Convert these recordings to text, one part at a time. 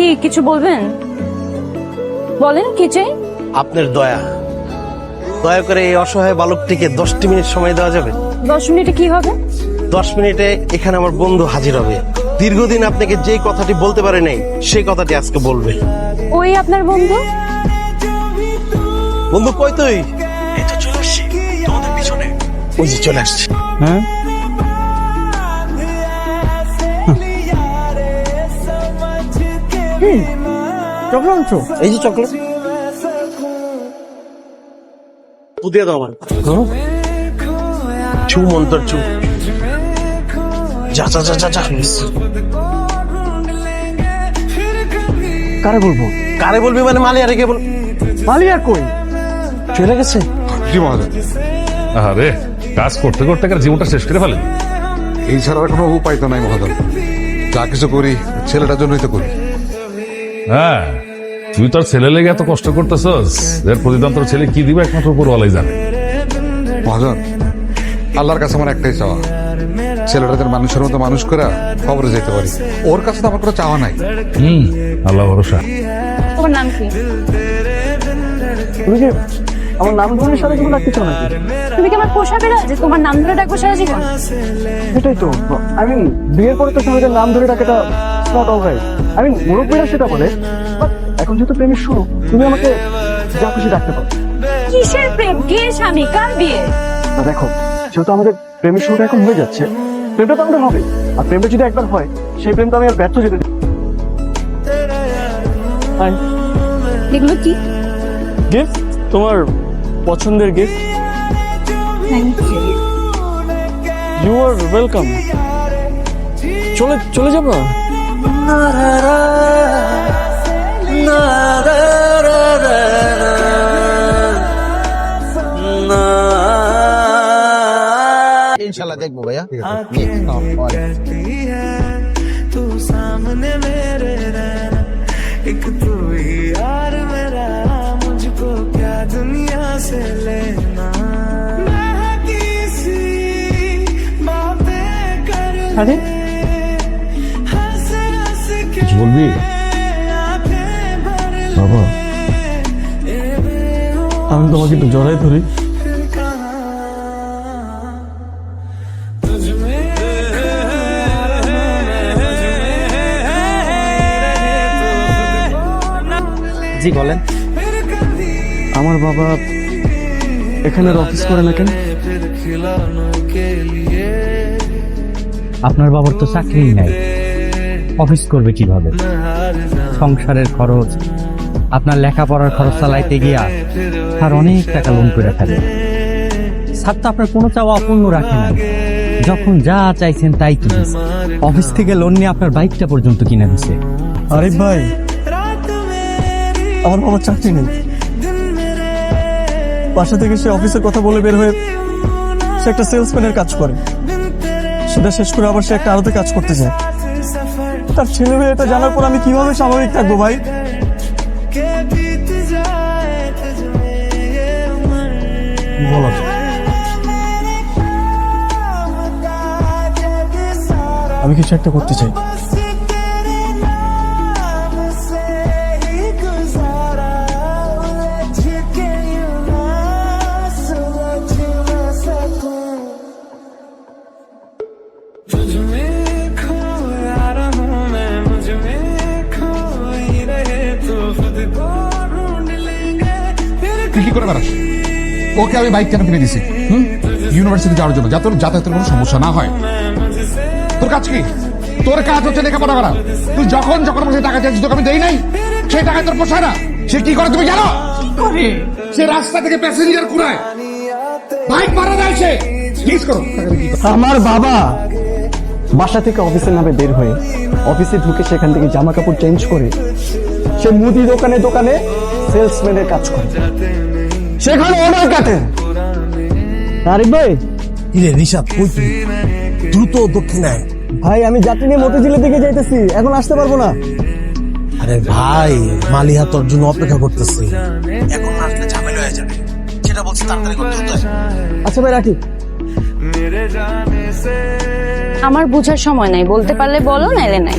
কি কিছু বলবেন? বলেন কি চাই? আপনার দয়া। দয়া করে এই অসহায় বালকটিকে দশটি মিনিট সময় দেওয়া যাবে। দশ মিনিটে কি হবে? দশ মিনিটে এখানে আমার বন্ধু হাজির হবে। দীর্ঘদিন আপনাকে যেই কথাটি বলতে পারে নাই সেই কথাটি আজকে বলবে। ওই আপনার বন্ধু? বন্ধু কই তুই? এই তো চলে আসছি। তোমাদের পিছনে। ওই যে চলে আসছে। হ্যাঁ? চকলেট আনছো? এই যে চকলেট। দিয়ে দাও আমার চু মন্তর চু। যা যা যা যা যা। কারে বলব? কারে বলবি মানে মালিয়া রেখে বল। মালিয়া কই? চলে গেছে? জি মহাজন। আরে কাজ করতে করতে কার জীবনটা শেষ করে ফেলেন। এই ছাড়া আর কোনো উপায় তো নাই মহাজন। যা কিছু করি ছেলেটার জন্যই তো করি। হ্যাঁ তুই তোর ছেলে লেগে এত কষ্ট করতেছস? এর প্রতিদান তোর ছেলে কি দিবে একমাত্র উপরওয়ালাই জানে। মহাজন আল্লাহর কাছে আমার একটাই চাওয়া। ছেলেটা যেন মানুষের মতো মানুষ করে খবরে যেতে পারি। ওর কাছে তো আমার কোনো চাওয়া নাই। হুম আল্লাহ ভরসা। তোমার নাম কি? আমার নাম ধরে সারা জীবন রাখতে চাও নাকি তুমি কি আমার পোষাবে না যে তোমার নাম ধরে ডাকবো সারা জীবন? সেটাই তো। আই মিন বিয়ের পরে তো সমাজের নাম ধরে ডাকাটা not all right I mean মুরব্বীরা সেটা বলে এখন যেহেতু প্রেমের শুরু তুমি আমাকে যা খুশি ডাকতে পারো। কিসের প্রেম? কে স্বামী? কার বিয়ে? না দেখো যেহেতু আমাদের প্রেমের শুরুটা এখন হয়ে যাচ্ছে প্রেমটা তো আমাদের হবে। আর প্রেমটা যদি একবার হয় সেই প্রেম তো আমি আর ব্যর্থ যেতে দিই হাই এগুলো কি? গিফট তোমার পছন্দের gift you you are welcome চলে চলে যাব? इंशाल्लाह देखो भैया। हाँ, तू सामने मेरे रहना यार मेरा मुझको क्या दुनिया से लेना? अरे। কিছু বলবি? বাবা আমি তোমাকে একটু জড়াই ধরি। জি বলেন। আমার বাবা এখানে অফিস করে না কেন? আপনার বাবার তো চাকরি নাই। অফিস করবে কীভাবে? সংসারের খরচ, আপনার লেখাপড়ার খরচ চালাইতে গিয়া তার অনেক টাকা লোন করে থাকে স্যার তো আপনার কোনো চাওয়া অপূর্ণ রাখে না যখন যা চাইছেন তাই কি অফিস থেকে লোন নিয়ে আপনার বাইকটা পর্যন্ত কিনে দিছে। আরে ভাই, আমার বাবার চাকরি নেই। বাসা থেকে সে অফিসের কথা বলে বের হয়ে সে একটা সেলসম্যানের কাজ করে। সেটা শেষ করে আবার সে একটা আলাদা কাজ করতে যায়। তার ছেলে মেয়ে এটা জানার পর আমি কীভাবে স্বাভাবিক থাকব ভাই? আমি কিছু একটা করতে চাই। কি করে বেড়াস? ওকে আমি বাইক কেন কিনে দিছি। হুম? ইউনিভার্সিটি যাওয়ার জন্য। যাতে ওর যাতায়াতের কোনো সমস্যা না হয়। তোর কাজ কি? তোর কাজ হচ্ছে লেখাপড়া করা। তুই যখন যখন আমাকে টাকা চাইছিস তোকে আমি দেই নাই। সেই টাকায় তোর পোষায় না। সে কি করে তুমি জানো? সে রাস্তা থেকে প্যাসেঞ্জার কুড়ায়। বাইক মারা যায় সে। প্লিজ করো? আমার বাবা বাসা থেকে অফিসের নামে বের হয়ে অফিসে ঢুকে সেখান থেকে জামা কাপড় চেঞ্জ করে সে মুদি দোকানে দোকানে সেলসম্যানের কাজ করে। সেখানে অনেক কাটে। আরিফ ভাই? ইরে ঋষভ কই তুই? দ্রুত দক্ষিণে ভাই আমি যাত্রী নিয়ে মতিঝিলের দিকে যাইতেছি এখন আসতে পারব না। আরে ভাই মালিহা তোর জন্য অপেক্ষা করতেছি। এখন আসলে ঝামেলা হয়ে যাবে। যেটা বলছি তাড়াতাড়ি করতে হবে আচ্ছা ভাই রাখি। আমার বোঝার সময় নাই বলতে পারলে বলো নাইলে নাই।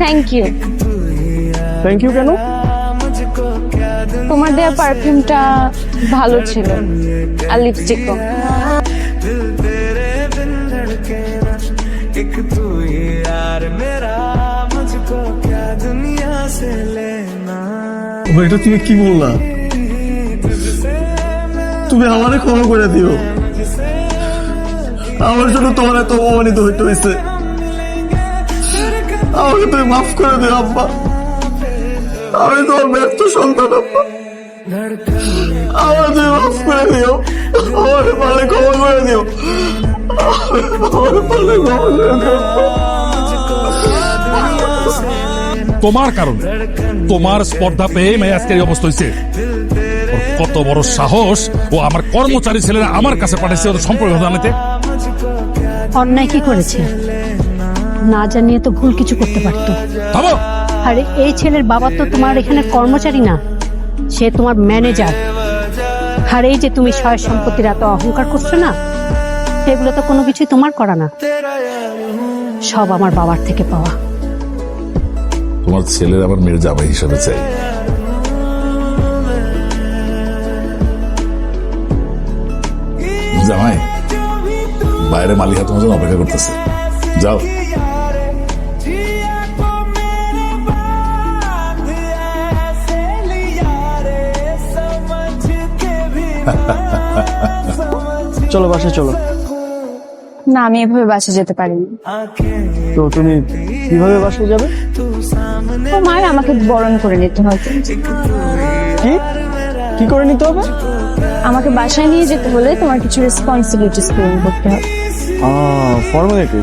থ্যাংক ইউ থ্যাংক ইউ কেন? তোমার দেয়া পারফিউমটা ভালো ছিল, আর লিপস্টিকও এটা তুমি কি বললা? তুমি আমারে ক্ষমা করে দিও। আমার জন্য তোমার এত অপমানিত হইতে হয়েছে আমাকে তুমি মাফ করে দিও, আব্বা। আমি তোমার ব্যর্থ সন্তান আমার তুমি মাফ করে দিও। আমার পালে ক্ষমা করে দিও। আমার পালে ক্ষমা করে দিও তোমার কারণে তোমার স্পর্ধা পেয়ে মেয়ে আজকে এই অবস্থা হয়েছে কত বড় সাহস ও আমার কর্মচারী ছেলেরা আমার কাছে পাঠাইছে ওদের সম্পর্ক জানাতে অন্যায় কি করেছে? না জানিয়ে তো ভুল কিছু করতে পারতো। থামো! আরে, এই ছেলের বাবা তো তোমার এখানে কর্মচারী না। সে তোমার ম্যানেজার আর, এই যে তুমি সয় সম্পত্তির এত অহংকার করছ না সেগুলো তো কোনো কিছুই তোমার করা না। সব আমার বাবার থেকে পাওয়া। তোমার ছেলের আবার মেয়ের জামাই হিসাবে চাই। জামাই, বাইরে মালিহা তোমার জন্য অপেক্ষা করতেছে। যাও। চলো বাসে চলো। না আমি এভাবে বাসে যেতে পারিনি। তো তুমি কীভাবে বাসায় যাবে? তোমার আমাকে বরণ করে নিতে হবে। কি? কি করে নিতে হবে? আমাকে বাসায় নিয়ে যেতে হলে তোমার কিছু রেসপন্সিবিলিটিস পূরণ করতে হবে। ফর্মালিটি